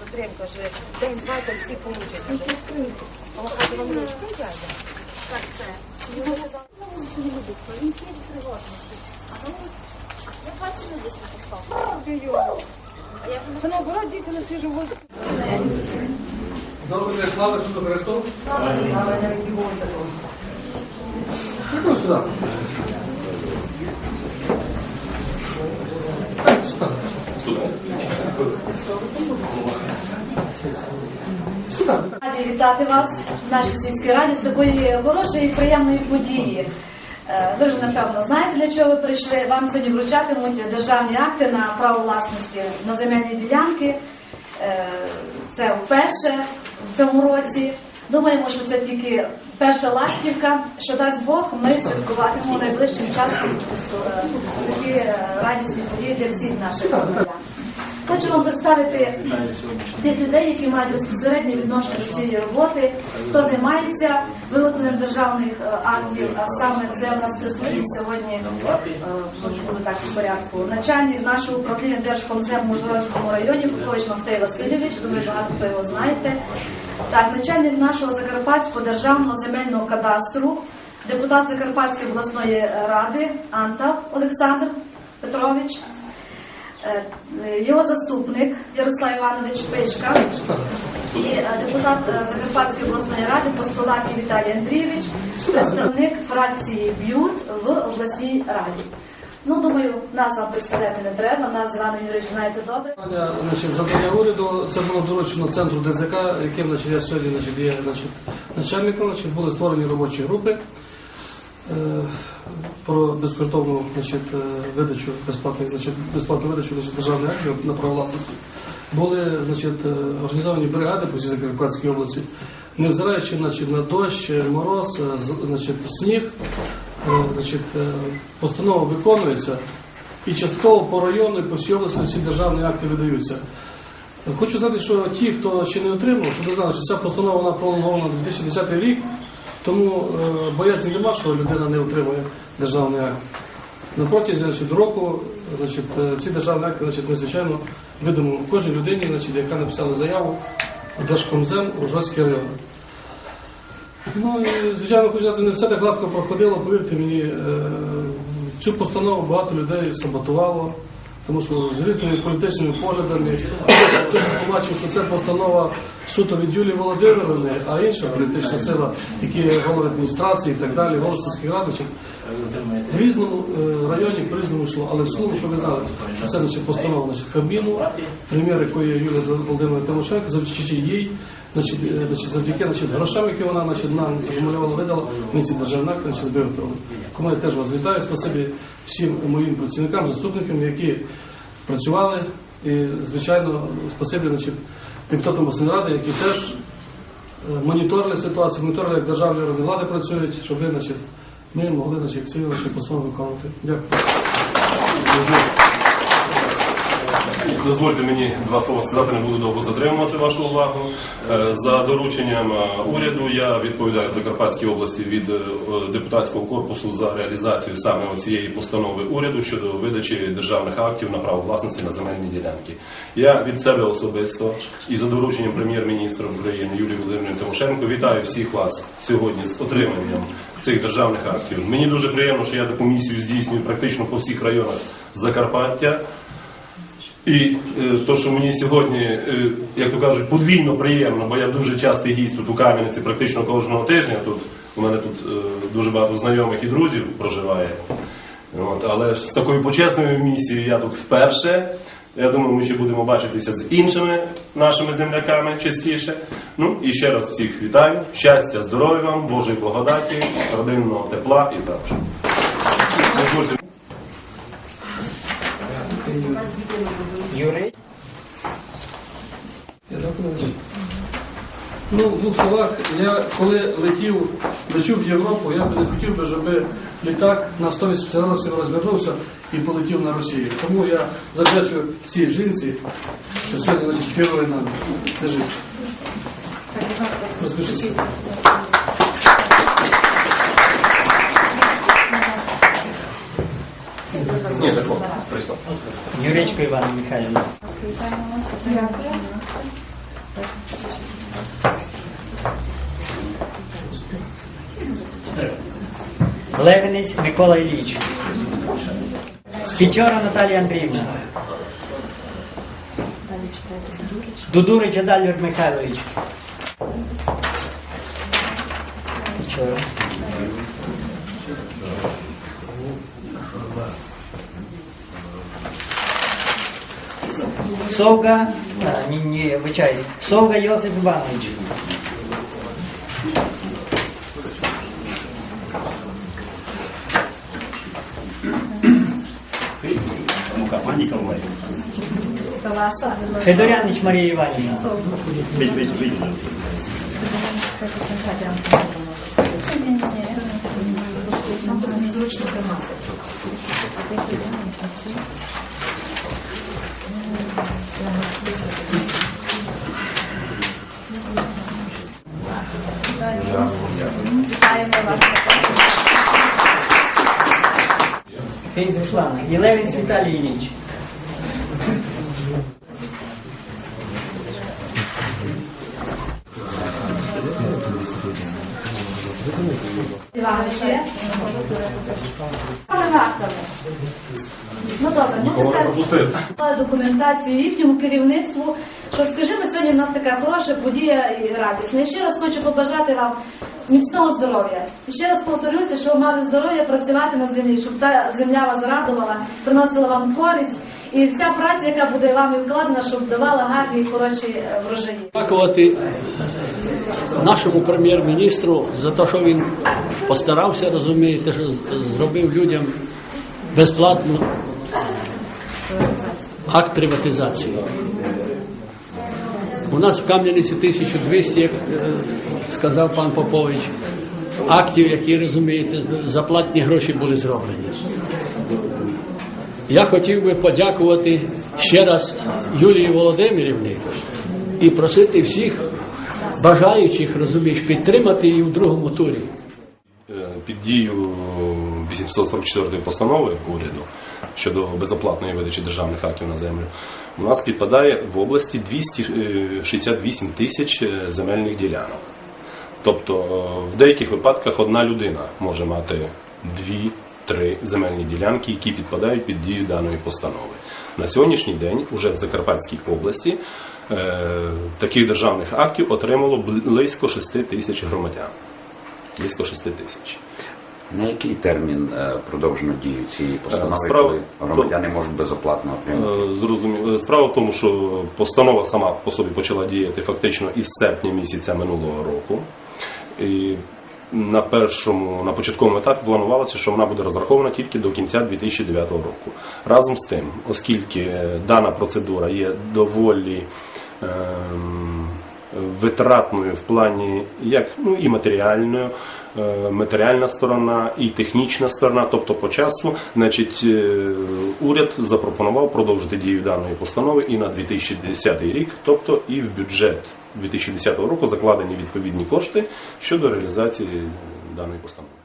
Потрібно вже день-два, то всі получать. Помахати вам ручку, Я бачу, не десь поставку. Та слава Ісусу Христу. Слава Ісусу Христу. Раді вітати вас в нашій сільській раді з такої хорошої і приємної події. Е, Ви вже напевно знаєте, для чого ви прийшли. Вам сьогодні вручатимуть державні акти на право власності на земельні ділянки. Е, Це вперше в цьому році. Думаємо, що це тільки перша ластівка, що дасть Бог, ми святкуватимемо найближчим часом е, такі радісні події для всіх наших. Хочу вам представити тих людей, які мають безпосереднє відношення до цієї роботи, хто займається виготовленням державних е, актів, а саме це у нас присутній сьогодні е, буде так в порядку. Начальник нашого управління Держкомзем в районі Кукович Мафтей Васильович, думаю, багато хто його знаєте. Так, начальник нашого Закарпатського державного земельного кадастру, депутат Закарпатської обласної ради Антал Олександр Петрович. Е, Його заступник Ярослав Іванович Пишка і е, депутат е, Закарпатської обласної ради Постолаків Віталій Андрійович, представник фракції Б'ют в обласній раді. Ну, думаю, нас вам представляти не треба, нас з Іваном Юрійович знаєте добре. Значить, завдання уряду це було доручено центру ДЗК, яким значить, я сьогодні значить, є значить, начальником. Значить, були створені робочі групи про безкоштовну значить, е, видачу, безплатну, значить, безплатну видачу значить, державних актів на право власності. Були значить, е, організовані бригади по всій Закарпатській області, невзираючи значить, на дощ, мороз, е, значить, сніг, значить, постанова виконується. І частково по району і по всій області ці державні акти видаються. Хочу знати, що ті, хто ще не отримав, щоб ви знали, що ця постанова вона пролонгована на 2010 рік, тому боязні нема, що людина не отримує державний акт. На протязі значить, року значить, е, ці державні акти значить, ми, звичайно, видамо кожній людині, значить, яка написала заяву у Держкомзем у Жорстський район. Ну і звичайно, хоча не все так гладко проходило. Повірте мені, е, цю постанову багато людей саботувало, тому що з різними політичними поглядами хтось побачив, що це постанова суто від Юлії Володимировни, а інша політична сила, які голови адміністрації і так далі, голос сільських радичів. В різному е, районі по-різному йшло, але в цілому, що ви знали, це значить, постанова значить, Кабміну, прем'єр якої Юлія Володимирівна Тимошенко, завдяки їй, значить, е, значить, завдяки значить, грошам, які вона значить, нам замалювала, видала, ми ці державні акти значить, виготовили. Кому я теж вас вітаю, спасибі всім моїм працівникам, заступникам, які працювали, і, звичайно, спасибі значить, депутатам обласної ради, які теж е, моніторили ситуацію, моніторили, як державні органи влади працюють, щоб ви, значить, ми могли значить, ці наші постанови виконувати. Дякую. Дозвольте мені два слова сказати, не буду довго затримувати вашу увагу. Е, За дорученням е, уряду я відповідаю в Закарпатській області від е, депутатського корпусу за реалізацію саме цієї постанови уряду щодо видачі державних актів на право власності на земельні ділянки. Я від себе особисто і за дорученням прем'єр-міністра України Юлії Володимирівни Тимошенко вітаю всіх вас сьогодні з отриманням цих державних актів. Мені дуже приємно, що я таку місію здійснюю практично по всіх районах Закарпаття. І е, то, що мені сьогодні, е, як то кажуть, подвійно приємно, бо я дуже частий гість тут у Кам'янці практично кожного тижня. Тут у мене тут е, дуже багато знайомих і друзів проживає. От, але з такою почесною місією я тут вперше. Я думаю, ми ще будемо бачитися з іншими нашими земляками частіше. Ну і ще раз всіх вітаю. Щастя, здоров'я вам, Божої благодаті, родинного тепла і так. Дозвольте Юрій? Я дякую. Ну, в двох словах, я коли летів, лечу в Європу, я би не хотів би, щоб літак на 180 градусів розвернувся і полетів на Росію. Тому я завдячую цій жінці, що сьогодні значить, керує нами. Держи. Розпишіться. Юречко Івана Михайлівна. Левинець Микола Ілліч. Пічора Наталія Андріївна. Дудурич Адалір Михайлович. Пічора. Совга, а, ні, ні, вибачаюсь, Совга Йосип Іванович. Це ваша. Федорянич Марія Іванівна. Вітаємо вас. Фейз Руслана. Єлевінць Віталій Ілліч. Пане Вахтове. Ну добре, ну тепер документацію їхньому керівництву. Що скажімо, сьогодні в нас така хороша подія і радісна. І ще раз хочу побажати вам міцного здоров'я. І ще раз повторюся, що ви мали здоров'я працювати на землі, щоб та земля вас радувала, приносила вам користь. І вся праця, яка буде вами вкладена, щоб давала гарні і хороші е, врожаї. Дякувати нашому прем'єр-міністру за те, що він постарався, розумієте, що зробив людям безплатно акт приватизації. У нас в Кам'яниці 1200, як е, сказав пан Попович, актів, які розумієте, за платні гроші були зроблені. Я хотів би подякувати ще раз Юлії Володимирівні і просити всіх бажаючих, розумієш, підтримати її в другому турі. Е, Під дію 844 постанови уряду щодо безоплатної видачі державних актів на землю, у нас підпадає в області 268 тисяч е, земельних ділянок. Тобто е, в деяких випадках одна людина може мати дві-три земельні ділянки, які підпадають під дію даної постанови. На сьогоднішній день уже в Закарпатській області е, таких державних актів отримало близько 6 тисяч громадян. Близько 6 тисяч. На який термін е, продовжено дію цієї постанови, справа- коли громадяни можуть безоплатно отримати? Е, Зрозуміло. Справа в тому, що постанова сама по собі почала діяти фактично із серпня місяця минулого року. І на першому, на початковому етапі планувалося, що вона буде розрахована тільки до кінця 2009 року. Разом з тим, оскільки е, дана процедура є доволі ем, витратною в плані як ну і матеріальною, е, матеріальна сторона, і технічна сторона, тобто по часу, значить, е, уряд запропонував продовжити дію даної постанови і на 2010 рік, тобто і в бюджет 2010 року закладені відповідні кошти щодо реалізації даної постанови.